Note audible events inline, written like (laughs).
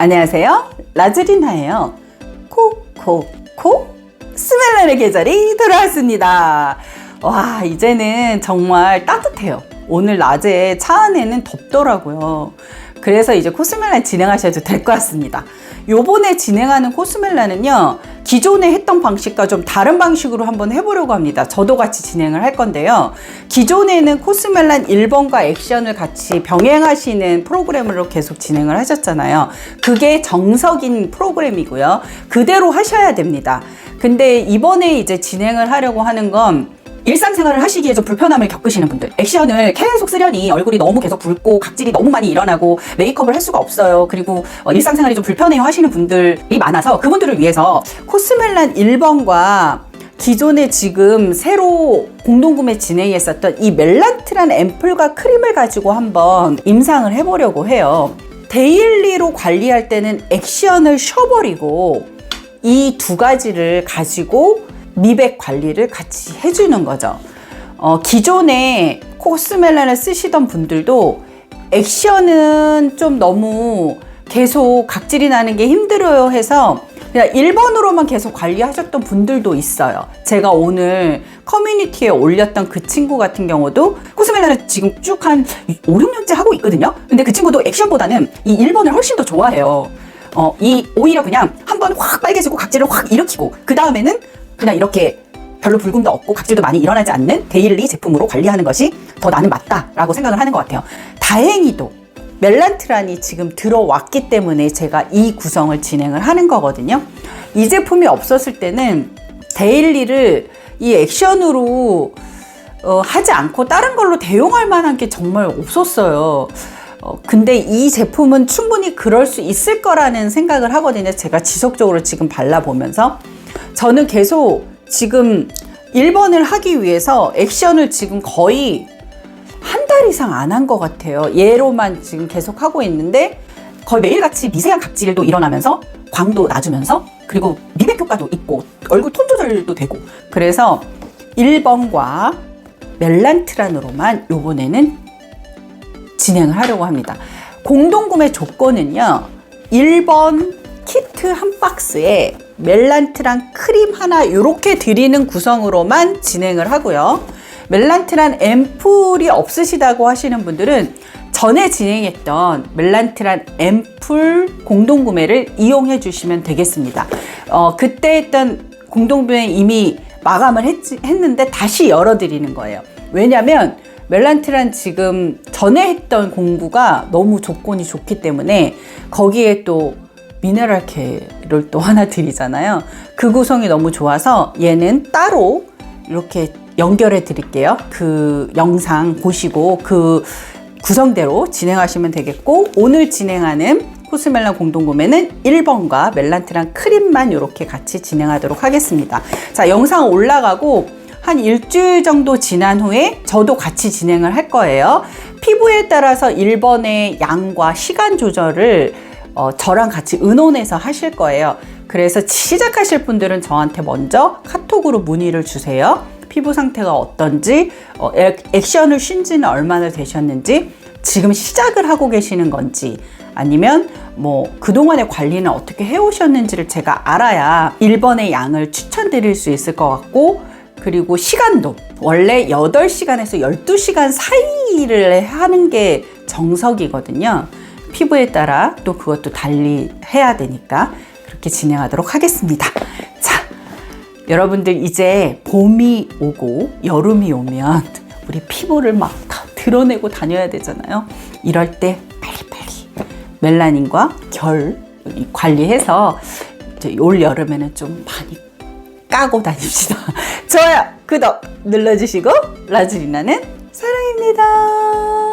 안녕하세요. 라즈리나예요. 코코코 스멜란의 계절이 돌아왔습니다. 와, 이제는 정말 따뜻해요. 오늘 낮에 차 안에는 덥더라고요. 그래서 이제 코스멜란 진행하셔도 될 것 같습니다. 요번에 진행하는 코스멜란은요, 기존에 했던 방식과 좀 다른 방식으로 한번 해보려고 합니다. 저도 같이 진행을 할 건데요. 기존에는 코스멜란 1번과 액션을 같이 병행하시는 프로그램으로 계속 진행을 하셨잖아요. 그게 정석인 프로그램이고요. 그대로 하셔야 됩니다. 근데 이번에 이제 진행을 하려고 하는 건 일상생활을 하시기에 좀 불편함을 겪으시는 분들. 액션을 계속 쓰려니 얼굴이 너무 계속 붉고 각질이 너무 많이 일어나고 메이크업을 할 수가 없어요. 그리고 어, 일상생활이 좀 불편해요 하시는 분들이 많아서 그분들을 위해서 코스멜란 1번과 기존에 지금 새로 공동구매 진행했었던 이 멜란트란 앰플과 크림을 가지고 한번 임상을 해보려고 해요. 데일리로 관리할 때는 액션을 쉬어버리고 이 두 가지를 가지고 미백 관리를 같이 해주는 거죠. 어, 기존에 코스멜란을 쓰시던 분들도 액션은 좀 너무 계속 각질이 나는 게 힘들어요 해서 그냥 1번으로만 계속 관리하셨던 분들도 있어요. 제가 오늘 커뮤니티에 올렸던 그 친구 같은 경우도 코스멜란을 지금 쭉 한 5, 6년째 하고 있거든요. 근데 그 친구도 액션보다는 이 1번을 훨씬 더 좋아해요. 어, 이 오히려 그냥 한 번 확 빨개지고 각질을 확 일으키고 그 다음에는 그냥 이렇게 별로 붉음도 없고 각질도 많이 일어나지 않는 데일리 제품으로 관리하는 것이 더 나는 맞다라고 생각을 하는 것 같아요. 다행히도 멜란트란이 지금 들어왔기 때문에 제가 이 구성을 진행을 하는 거거든요. 이 제품이 없었을 때는 데일리를 이 액션으로 어, 하지 않고 다른 걸로 대용할 만한 게 정말 없었어요. 어, 근데 이 제품은 충분히 그럴 수 있을 거라는 생각을 하거든요. 제가 지속적으로 지금 발라보면서. 저는 계속 지금 1번을 하기 위해서 액션을 지금 거의 한 달 이상 안 한 것 같아요. 얘로만 지금 계속 하고 있는데 거의 매일같이 미세한 각질도 일어나면서 광도 낮으면서 그리고 미백 효과도 있고 얼굴 톤 조절도 되고 그래서 1번과 멜란트란으로만 요번에는 진행을 하려고 합니다. 공동구매 조건은요. 1번 키트 한 박스에 멜란트란 크림 하나 이렇게 드리는 구성으로만 진행을 하고요. 멜란트란 앰플이 없으시다고 하시는 분들은 전에 진행했던 멜란트란 앰플 공동구매를 이용해 주시면 되겠습니다. 어, 그때 했던 공동구매 이미 마감을 했, 했는데 다시 열어드리는 거예요. 왜냐면 멜란트란 지금 전에 했던 공구가 너무 조건이 좋기 때문에 거기에 또 미네랄 케를 또 하나 드리잖아요. 그 구성이 너무 좋아서 얘는 따로 이렇게 연결해 드릴게요. 그 영상 보시고 그 구성대로 진행하시면 되겠고 오늘 진행하는 코스멜란 공동구매는 1번과 멜란트랑 크림만 이렇게 같이 진행하도록 하겠습니다. 자, 영상 올라가고 한 일주일 정도 지난 후에 저도 같이 진행을 할 거예요. 피부에 따라서 1번의 양과 시간 조절을 어, 저랑 같이 의논해서 하실 거예요. 그래서 시작하실 분들은 저한테 먼저 카톡으로 문의를 주세요. 피부 상태가 어떤지, 어, 액- 액션을 쉰 지는 얼마나 되셨는지, 지금 시작을 하고 계시는 건지, 아니면 뭐 그동안의 관리는 어떻게 해오셨는지를 제가 알아야 1번의 양을 추천드릴 수 있을 것 같고, 그리고 시간도 원래 8시간에서 12시간 사이를 하는 게 정석이거든요. 피부에 따라 또 그것도 달리 해야 되니까 그렇게 진행하도록 하겠습니다. 자, 여러분들 이제 봄이 오고 여름이 오면 우리 피부를 막 다 드러내고 다녀야 되잖아요. 이럴 때 빨리빨리 멜라닌과 결 관리해서 이제 올 여름에는 좀 많이 까고 다닙시다. (laughs) 좋아요, 구독 눌러주시고 라즈리나는 사랑입니다.